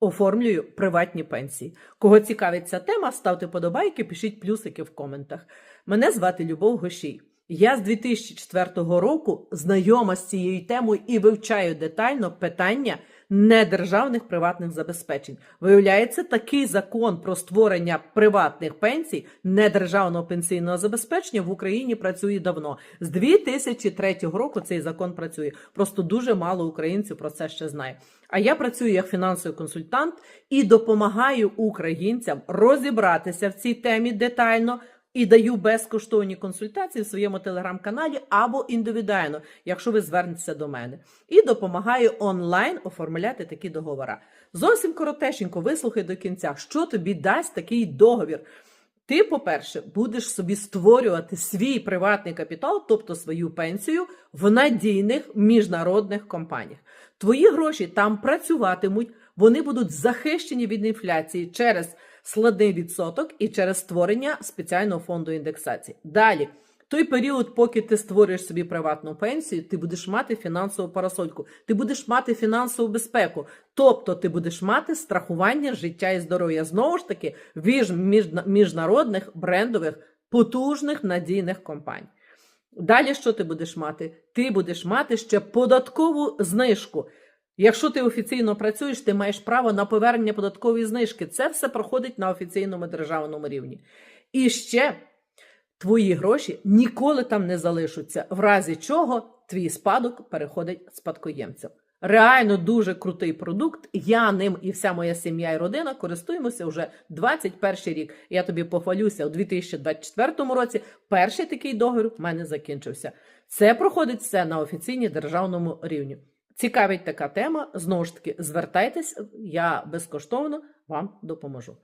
Оформлюю приватні пенсії. Кого цікавить ця тема, ставте подобайки, пишіть плюсики в коментах. Мене звати Любов Гощій. Я з 2004 року знайома з цією темою і вивчаю детально питання недержавних приватних забезпечень. Виявляється, такий закон про створення приватних пенсій недержавного пенсійного забезпечення в Україні працює давно. З 2003 року цей закон працює. Просто дуже мало українців про це ще знає. А я працюю як фінансовий консультант і допомагаю українцям розібратися в цій темі детально. І даю безкоштовні консультації в своєму телеграм-каналі або індивідуально, якщо ви звернетеся до мене, і допомагаю онлайн оформляти такі договори. Зовсім коротесенько вислухай до кінця, що тобі дасть такий договір. Ти, по-перше, будеш собі створювати свій приватний капітал, тобто свою пенсію, в надійних міжнародних компаніях. Твої гроші там працюватимуть, вони будуть захищені від інфляції через складний відсоток і через створення спеціального фонду індексації. Далі. Той період, поки ти створюєш собі приватну пенсію, ти будеш мати фінансову парасольку, ти будеш мати фінансову безпеку, тобто ти будеш мати страхування життя і здоров'я знову ж таки від міжнародних брендових потужних надійних компаній. Далі що ти будеш мати? Ти будеш мати ще податкову знижку. Якщо ти офіційно працюєш, ти маєш право на повернення податкової знижки. Це все проходить на офіційному державному рівні. І ще твої гроші ніколи там не залишаться, в разі чого твій спадок переходить спадкоємцям. Реально дуже крутий продукт. Я ним і вся моя сім'я і родина користуємося вже 21 рік. Я тобі похвалюся у 2024 році. Перший такий договір в мене закінчився. Це проходить все на офіційній державному рівні. Цікавить така тема. Знову ж таки, звертайтесь, я безкоштовно вам допоможу.